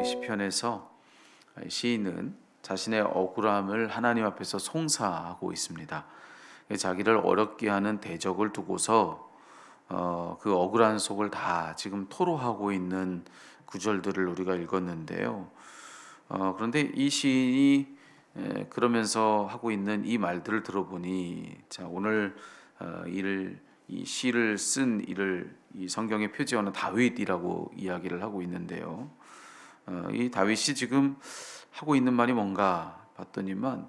이 시편에서 시인은 자신의 억울함을 하나님 앞에서 송사하고 있습니다. 자기를 어렵게 하는 대적을 두고서 어, 그 억울한 속을 다 지금 토로하고 있는 구절들을 우리가 읽었는데요. 어, 그런데 이 시인이 에, 그러면서 하고 있는 이 말들을 들어보니 자 오늘 어, 이를 이 시를 쓴 이를 이 성경의 표지어는 다윗이라고 이야기를 하고 있는데요. 어, 이 다윗이 지금 하고 있는 말이 뭔가 봤더니만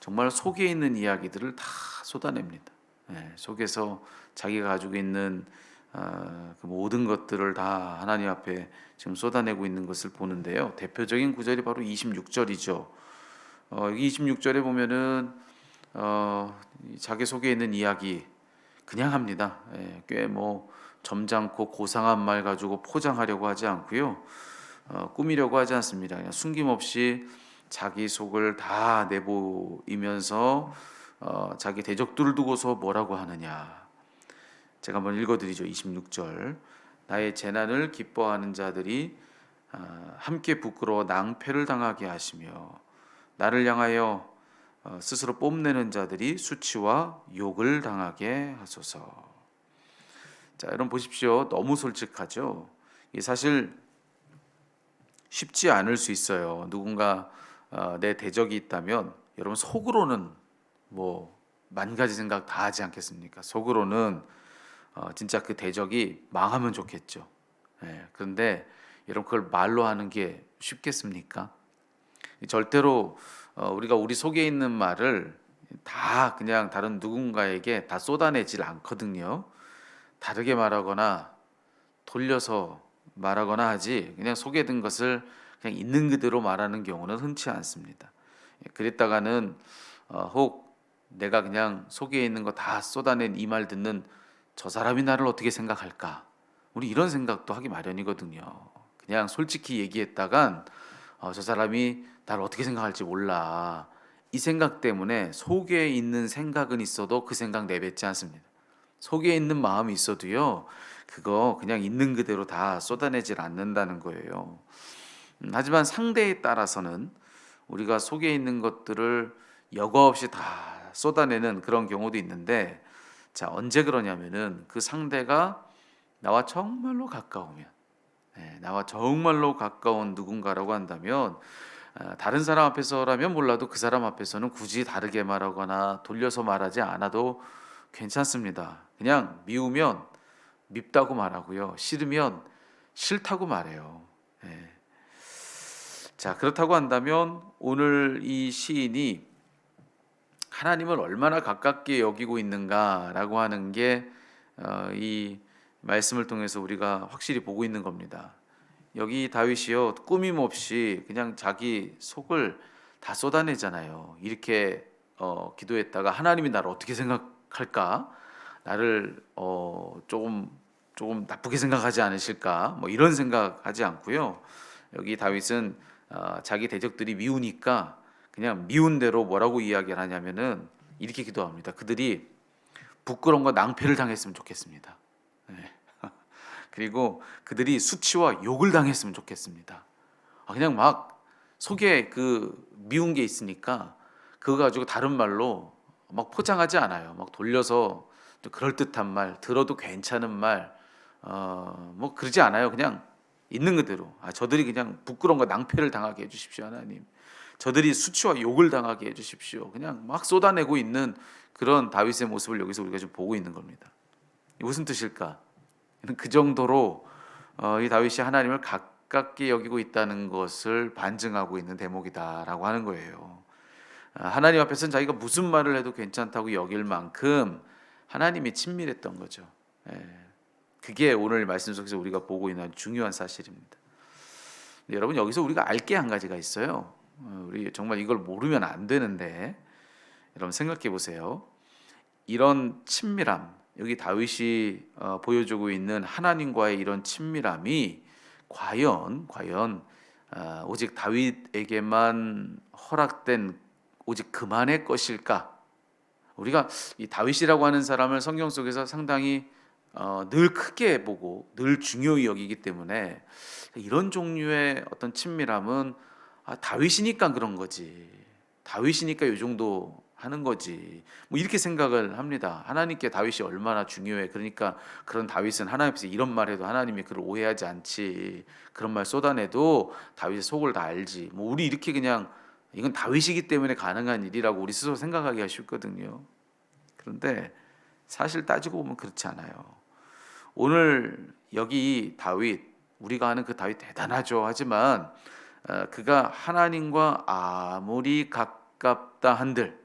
정말 속에 있는 이야기들을 다 쏟아냅니다. 예, 속에서 자기가 가지고 있는 어, 그 모든 것들을 다 하나님 앞에 지금 쏟아내고 있는 것을 보는데요. 대표적인 구절이 바로 26절이죠. 어, 26절에 보면은 어, 자기 속에 있는 이야기 그냥 합니다. 예, 꽤뭐 점잖고 고상한 말 가지고 포장하려고 하지 않고요. 어, 꾸미려고 하지 않습니다. 그냥 숨김없이 자기 속을 다 내보이면서 어, 자기 대적들을 두고서 뭐라고 하느냐. 제가 한번 읽어드리죠. 26절. 나의 재난을 기뻐하는 자들이 어, 함께 부끄러워 낭패를 당하게 하시며 나를 향하여 어, 스스로 뽐내는 자들이 수치와 욕을 당하게 하소서. 자, 여러분 보십시오. 너무 솔직하죠. 이 사실 쉽지 않을 수 있어요. 누군가 어, 내 대적이 있다면 여러분 속으로는 뭐 만 가지 생각 다 하지 않겠습니까? 속으로는 어, 진짜 그 대적이 망하면 좋겠죠. 예, 그런데 여러분 그걸 말로 하는 게 쉽겠습니까? 절대로 어, 우리가 우리 속에 있는 말을 다 그냥 다른 누군가에게 다 쏟아내질 않거든요. 다르게 말하거나 돌려서 말하거나 하지 그냥 든 것을 그냥 있는 그대로 말하는 경우는 흔치 않습니다. 예, 그랬다가는 어, 혹 내가 그냥 속에 있는 거 다 쏟아낸 이 말 듣는 저 사람이 나를 어떻게 생각할까? 우리 이런 생각도 하기 마련이거든요. 그냥 솔직히 얘기했다간 어, 저 사람이 나를 어떻게 생각할지 몰라. 이 생각 때문에 속에 있는 생각은 있어도 그 생각 내뱉지 않습니다. 속에 있는 마음이 있어도요. 그거 그냥 있는 그대로 다 쏟아내질 않는다는 거예요. 음, 하지만 상대에 따라서는 우리가 속에 있는 것들을 여과 없이 다 쏟아내는 그런 경우도 있는데 자 언제 그러냐면은 그 상대가 나와 정말로 가까우면 네, 나와 정말로 가까운 누군가라고 한다면 아, 다른 사람 앞에서라면 몰라도 그 사람 앞에서는 굳이 다르게 말하거나 돌려서 말하지 않아도 괜찮습니다. 그냥 미우면 밉다고 말하고요. 싫으면 싫다고 말해요. 예. 자 그렇다고 한다면 오늘 이 시인이 하나님을 얼마나 가깝게 여기고 있는가라고 하는 게이 어, 말씀을 통해서 우리가 확실히 보고 있는 겁니다. 여기 다윗이요 꾸밈 없이 그냥 자기 속을 다 쏟아내잖아요. 이렇게 어, 기도했다가 하나님이 나를 어떻게 생각할까? 나를 어, 조금 조금 나쁘게 생각하지 않으실까? 뭐 이런 생각하지 않고요. 여기 다윗은 어, 자기 대적들이 미우니까 그냥 미운 대로 뭐라고 이야기를 하냐면은 이렇게 기도합니다. 그들이 부끄러움과 낭패를 당했으면 좋겠습니다. 네. 그리고 그들이 수치와 욕을 당했으면 좋겠습니다. 아, 그냥 막 속에 그 미운 게 있으니까 그거 가지고 다른 말로 막 포장하지 않아요. 막 돌려서 그럴 듯한 말, 들어도 괜찮은 말, 어, 뭐 그러지 않아요. 그냥 있는 그대로. 아, 저들이 그냥 부끄러움과 낭패를 당하게 해주십시오, 하나님. 저들이 수치와 욕을 당하게 해주십시오. 그냥 막 쏟아내고 있는 그런 다윗의 모습을 여기서 우리가 좀 보고 있는 겁니다. 무슨 뜻일까? 그 정도로 어, 이 다윗이 하나님을 가깝게 여기고 있다는 것을 반증하고 있는 대목이다라고 하는 거예요. 아, 하나님 앞에서는 자기가 무슨 말을 해도 괜찮다고 여길 만큼 하나님이 친밀했던 거죠. 예. 그게 오늘 말씀 속에서 우리가 보고 있는 중요한 사실입니다. 여러분 여기서 우리가 알 게 한 가지가 있어요. 어, 우리 정말 이걸 모르면 안 되는데 여러분 생각해 보세요. 이런 친밀함 여기 다윗이 어, 보여주고 있는 하나님과의 이런 친밀함이 과연 과연 어, 오직 다윗에게만 허락된 오직 그만의 것일까? 우리가 이 다윗이라고 하는 사람을 성경 속에서 상당히 어, 늘 크게 보고 늘 중요히 여기기 때문에 이런 종류의 어떤 친밀함은 아, 다윗이니까 그런 거지. 다윗이니까 이 정도 하는 거지. 뭐 이렇게 생각을 합니다. 하나님께 다윗이 얼마나 중요해. 그러니까 그런 다윗은 하나님 앞에서 이런 말해도 하나님이 그를 오해하지 않지. 그런 말 쏟아내도 다윗의 속을 다 알지. 뭐 우리 이렇게 그냥 이건 다윗이기 때문에 가능한 일이라고 우리 스스로 생각하기가 쉽거든요. 그런데 사실 따지고 보면 그렇지 않아요. 오늘 여기 다윗 우리가 아는 그 다윗 대단하죠. 하지만 어, 그가 하나님과 아무리 가깝다 한들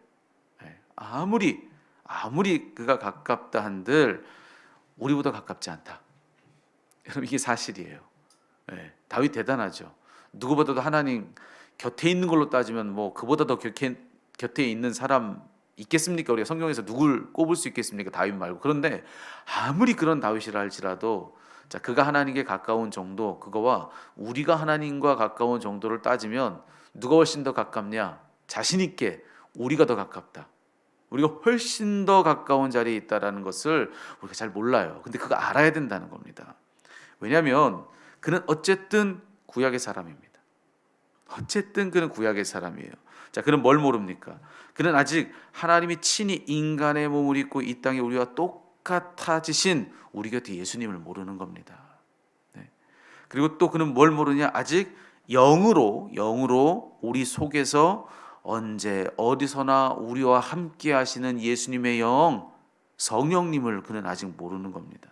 예, 아무리 아무리 그가 가깝다 한들 우리보다 가깝지 않다. 여러분 이게 사실이에요. 예, 다윗 대단하죠. 누구보다도 하나님 곁에 있는 걸로 따지면 뭐 그보다 더 곁에, 곁에 있는 사람 있겠습니까? 우리가 성경에서 누굴 꼽을 수 있겠습니까? 다윗 말고. 그런데 아무리 그런 다윗이라 할지라도 자, 그가 하나님께 가까운 정도 그거와 우리가 하나님과 가까운 정도를 따지면 누가 훨씬 더 가깝냐? 자신 있게 우리가 더 가깝다. 우리가 훨씬 더 가까운 자리에 있다라는 것을 우리가 잘 몰라요. 근데 그거 알아야 된다는 겁니다. 왜냐하면 그는 어쨌든 구약의 사람입니다. 어쨌든 그는 구약의 사람이에요. 자, 그는 뭘 모릅니까? 그는 아직 하나님이 친히 인간의 몸을 입고 이 땅에 우리와 똑같아지신 우리 곁에 예수님을 모르는 겁니다. 네. 그리고 또 그는 뭘 모르냐? 아직 영으로 영으로 우리 속에서 언제 어디서나 우리와 함께 하시는 예수님의 영 성령님을 그는 아직 모르는 겁니다.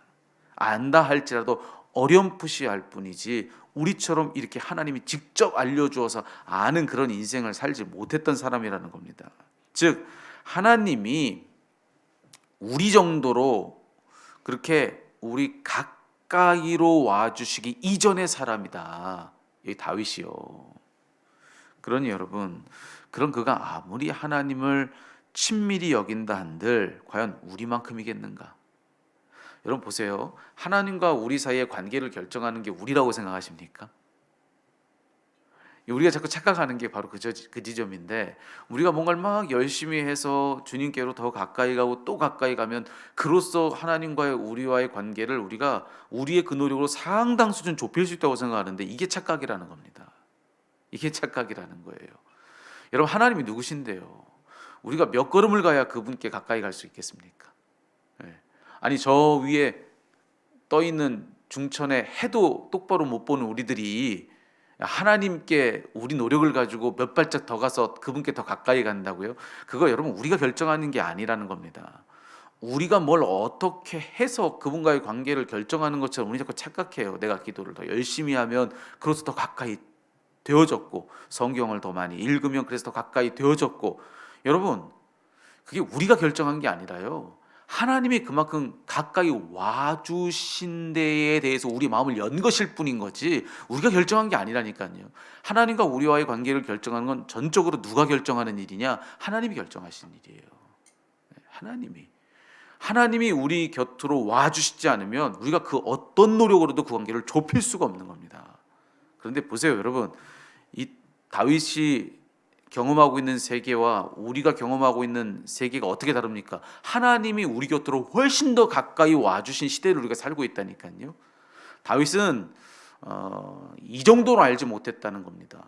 안다 할지라도 어렴풋이 알 뿐이지 우리처럼 이렇게 하나님이 직접 알려주어서 아는 그런 인생을 살지 못했던 사람이라는 겁니다. 즉 하나님이 우리 정도로 그렇게 우리 가까이로 와주시기 이전의 사람이다. 여기 다윗이요. 그러니 여러분 그런 그가 아무리 하나님을 친밀히 여긴다 한들 과연 우리만큼이겠는가? 여러분 보세요. 하나님과 우리 사이의 관계를 결정하는 게 우리라고 생각하십니까? 우리가 자꾸 착각하는 게 바로 그, 저, 그 지점인데 우리가 뭔가를 막 열심히 해서 주님께로 더 가까이 가고 또 가까이 가면 그로써 하나님과의 우리와의 관계를 우리가 우리의 그 노력으로 상당 수준 좁힐 수 있다고 생각하는데 이게 착각이라는 겁니다. 이게 착각이라는 거예요. 여러분 하나님이 누구신데요? 우리가 몇 걸음을 가야 그분께 가까이 갈 수 있겠습니까? 네. 아니 저 위에 떠 있는 중천에 해도 똑바로 못 보는 우리들이 하나님께 우리 노력을 가지고 몇 발짝 더 가서 그분께 더 가까이 간다고요? 그거 여러분 우리가 결정하는 게 아니라는 겁니다. 우리가 뭘 어떻게 해서 그분과의 관계를 결정하는 것처럼 우리 자꾸 착각해요. 내가 기도를 더 열심히 하면 그로서 더 가까이 되어졌고 성경을 더 많이 읽으면 그래서 더 가까이 되어졌고 여러분 그게 우리가 결정한 게 아니라요. 하나님이 그만큼 가까이 와주신 데에 대해서 우리 마음을 연 것일 뿐인 거지 우리가 결정한 게 아니라니까요. 하나님과 우리와의 관계를 결정하는 건 전적으로 누가 결정하는 일이냐? 하나님이 결정하신 일이에요. 네, 하나님이 하나님이 우리 곁으로 와주시지 않으면 우리가 그 어떤 노력으로도 그 관계를 좁힐 수가 없는 겁니다. 그런데 보세요, 여러분, 이 다윗이 경험하고 있는 세계와 우리가 경험하고 있는 세계가 어떻게 다릅니까? 하나님이 우리 곁으로 훨씬 더 가까이 와주신 시대를 우리가 살고 있다니까요. 다윗은 어, 이 정도로 알지 못했다는 겁니다.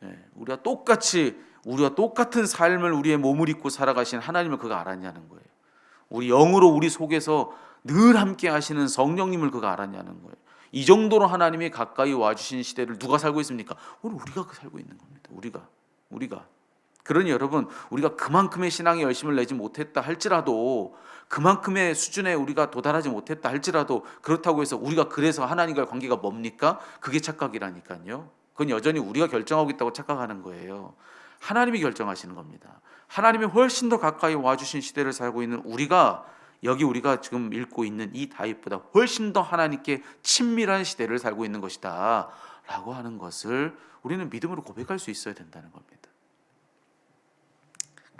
네, 우리가 똑같이 우리와 똑같은 삶을 우리의 몸을 입고 살아가신 하나님을 그가 알았냐는 거예요. 우리 영으로 우리 속에서 늘 함께 하시는 성령님을 그가 알았냐는 거예요. 이 정도로 하나님이 가까이 와주신 시대를 누가 살고 있습니까? 오늘 우리가 살고 있는 겁니다. 우리가. 우리가 그러니 여러분 우리가 그만큼의 신앙의 열심을 내지 못했다 할지라도 그만큼의 수준에 우리가 도달하지 못했다 할지라도 그렇다고 해서 우리가 그래서 하나님과의 관계가 뭡니까? 그게 착각이라니까요. 그건 여전히 우리가 결정하고 있다고 착각하는 거예요. 하나님이 결정하시는 겁니다. 하나님이 훨씬 더 가까이 와주신 시대를 살고 있는 우리가 여기 우리가 지금 읽고 있는 이 다윗보다 훨씬 더 하나님께 친밀한 시대를 살고 있는 것이다. 라고 하는 것을 우리는 믿음으로 고백할 수 있어야 된다는 겁니다.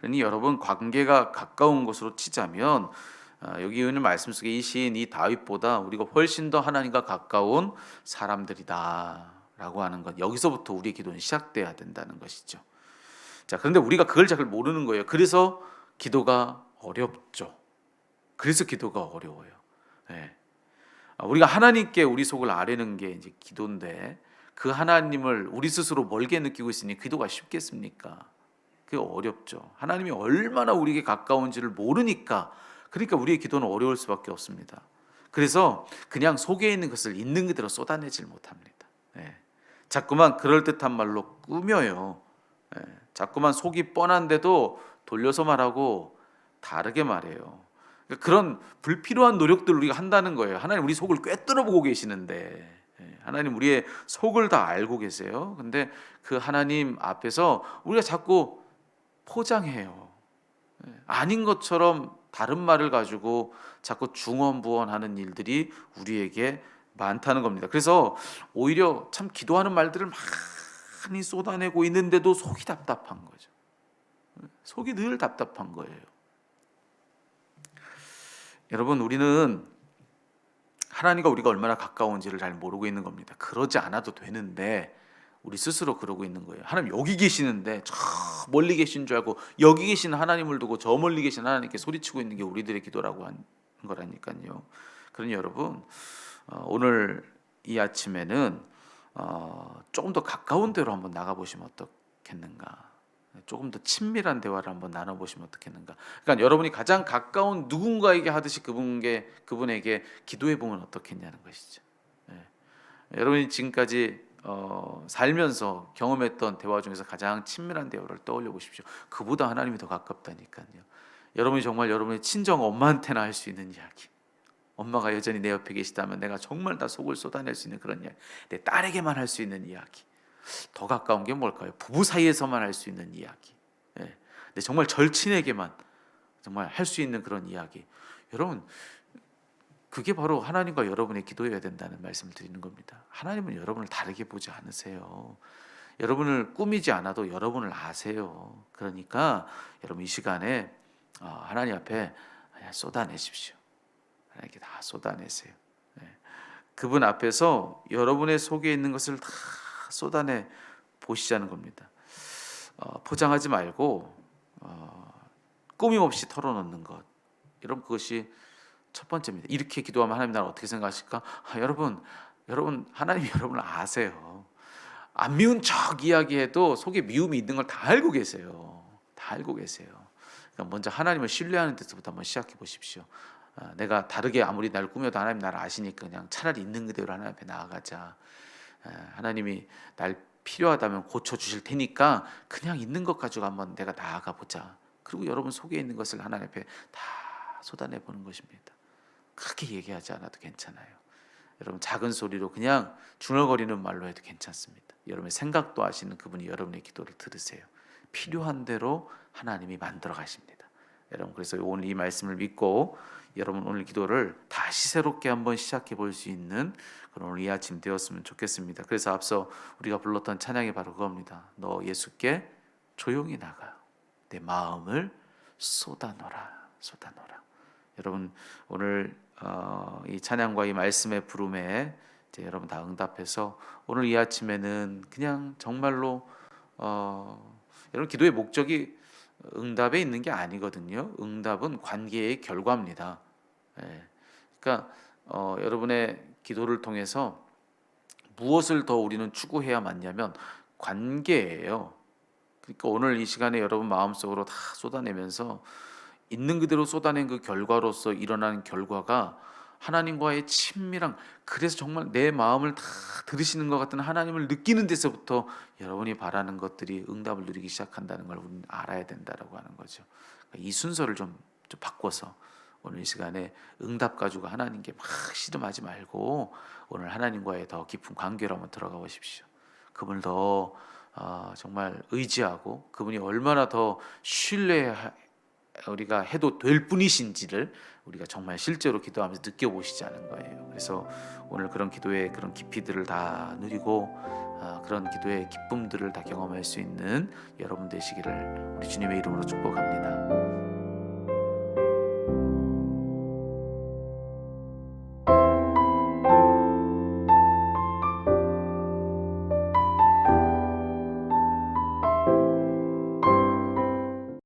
그러니 여러분 관계가 가까운 것으로 치자면 아, 여기 오늘 말씀 속에 이 시인 이 다윗보다 우리가 훨씬 더 하나님과 가까운 사람들이다라고 하는 것 여기서부터 우리의 기도는 시작돼야 된다는 것이죠. 자 그런데 우리가 그걸 잘 모르는 거예요. 그래서 기도가 어렵죠. 그래서 기도가 어려워요. 네. 아, 우리가 하나님께 우리 속을 아뢰는 게 이제 기도인데 그 하나님을 우리 스스로 멀게 느끼고 있으니 기도가 쉽겠습니까? 그게 어렵죠. 하나님이 얼마나 우리에게 가까운지를 모르니까 그러니까 우리의 기도는 어려울 수밖에 없습니다. 그래서 그냥 속에 있는 것을 있는 그대로 쏟아내질 못합니다. 예. 자꾸만 그럴 듯한 말로 꾸며요. 예. 자꾸만 속이 뻔한데도 돌려서 말하고 다르게 말해요. 그러니까 그런 불필요한 노력들 우리가 한다는 거예요. 하나님 우리 속을 꿰뚫어 보고 계시는데 예. 하나님 우리의 속을 다 알고 계세요. 근데 그 하나님 앞에서 우리가 자꾸 포장해요. 예. 아닌 것처럼 다른 말을 가지고 자꾸 중언부언하는 일들이 우리에게 많다는 겁니다. 그래서 오히려 참 기도하는 말들을 많이 쏟아내고 있는데도 속이 답답한 거죠. 속이 늘 답답한 거예요. 여러분 우리는 하나님과 우리가 얼마나 가까운지를 잘 모르고 있는 겁니다. 그러지 않아도 되는데 우리 스스로 그러고 있는 거예요. 하나님 여기 계시는데 저 멀리 계신 줄 알고 여기 계신 하나님을 두고 저 멀리 계신 하나님께 소리치고 있는 게 우리들의 기도라고 한 거라니까요. 그러니 여러분 어, 오늘 이 아침에는 어, 조금 더 가까운 데로 한번 나가 보시면 어떻겠는가? 조금 더 친밀한 대화를 한번 나눠 보시면 어떻겠는가? 그러니까 여러분이 가장 가까운 누군가에게 하듯이 그분께 그분에게 기도해 보면 어떻겠냐는 것이죠. 예. 여러분이 지금까지 어, 살면서 경험했던 대화 중에서 가장 친밀한 대화를 떠올려 보십시오. 그보다 하나님이 더 가깝다니까요. 여러분이 정말 여러분의 친정 엄마한테나 할 수 있는 이야기. 엄마가 여전히 내 옆에 계시다면 내가 정말 다 속을 쏟아낼 수 있는 그런 이야기. 내 딸에게만 할 수 있는 이야기. 더 가까운 게 뭘까요? 부부 사이에서만 할 수 있는 이야기. 예. 정말 절친에게만 정말 할 수 있는 그런 이야기. 여러분 그게 바로 하나님과 여러분의 기도여야 된다는 말씀을 드리는 겁니다. 하나님은 여러분을 다르게 보지 않으세요. 여러분을 꾸미지 않아도 여러분을 아세요. 그러니까 여러분 이 시간에 어, 하나님 앞에 쏟아내십시오. 하나님께 다 쏟아내세요. 네. 그분 앞에서 여러분의 속에 있는 것을 다 쏟아내 보시자는 겁니다. 어, 포장하지 말고 어, 꾸밈 없이 털어놓는 것. 여러분 그것이 첫 번째입니다. 이렇게 기도하면 하나님 나를 어떻게 생각하실까? 아, 여러분, 여러분 하나님이 여러분을 아세요. 안 미운 척 이야기해도 속에 미움이 있는 걸 다 알고 계세요. 다 알고 계세요. 그러니까 먼저 하나님을 신뢰하는 데서부터 한번 시작해 보십시오. 아, 내가 다르게 아무리 날 꾸며도 하나님 나를 아시니까 그냥 차라리 있는 그대로 하나님 앞에 나아가자. 아, 하나님이 날 필요하다면 고쳐 주실 테니까 그냥 있는 것 가지고 한번 내가 나아가 보자. 그리고 여러분 속에 있는 것을 하나님 앞에 다 쏟아내 보는 것입니다. 크게 얘기하지 않아도 괜찮아요. 여러분 작은 소리로 그냥 중얼거리는 말로 해도 괜찮습니다. 여러분의 생각도 하시는 그분이 여러분의 기도를 들으세요. 필요한 대로 하나님이 만들어 가십니다. 여러분 그래서 오늘 이 말씀을 믿고 여러분 오늘 기도를 다시 새롭게 한번 시작해 볼 수 있는 그런 오늘 이 아침 되었으면 좋겠습니다. 그래서 앞서 우리가 불렀던 찬양이 바로 그겁니다. 너 예수께 조용히 나가 내 마음을 쏟아놓라 쏟아놓라. 여러분 오늘 어, 이 찬양과 이 말씀의 부름에 여러분 다 응답해서 오늘 이 아침에는 그냥 정말로 어, 여러분 기도의 목적이 응답에 있는 게 아니거든요. 응답은 관계의 결과입니다. 예. 그러니까 어, 여러분의 기도를 통해서 무엇을 더 우리는 추구해야 맞냐면 관계예요. 그러니까 오늘 이 시간에 여러분 마음속으로 다 쏟아내면서 있는 그대로 쏟아낸 그 결과로서 일어나는 결과가 하나님과의 친밀한 그래서 정말 내 마음을 다 들으시는 것 같은 하나님을 느끼는 데서부터 여러분이 바라는 것들이 응답을 누리기 시작한다는 걸 우리는 알아야 된다라고 하는 거죠. 그러니까 이 순서를 좀, 좀 바꿔서 오늘 이 시간에 응답 가지고 하나님께 막 씨름하지 말고 오늘 하나님과의 더 깊은 관계로 한번 들어가 보십시오. 그분을 더 어, 정말 의지하고 그분이 얼마나 더 신뢰 우리가 해도 될 뿐이신지를 우리가 정말 실제로 기도하면서 느껴보시자는 거예요. 그래서 오늘 그런 기도의 그런 깊이들을 다 누리고 아, 그런 기도의 기쁨들을 다 경험할 수 있는 여러분 되시기를 우리 주님의 이름으로 축복합니다.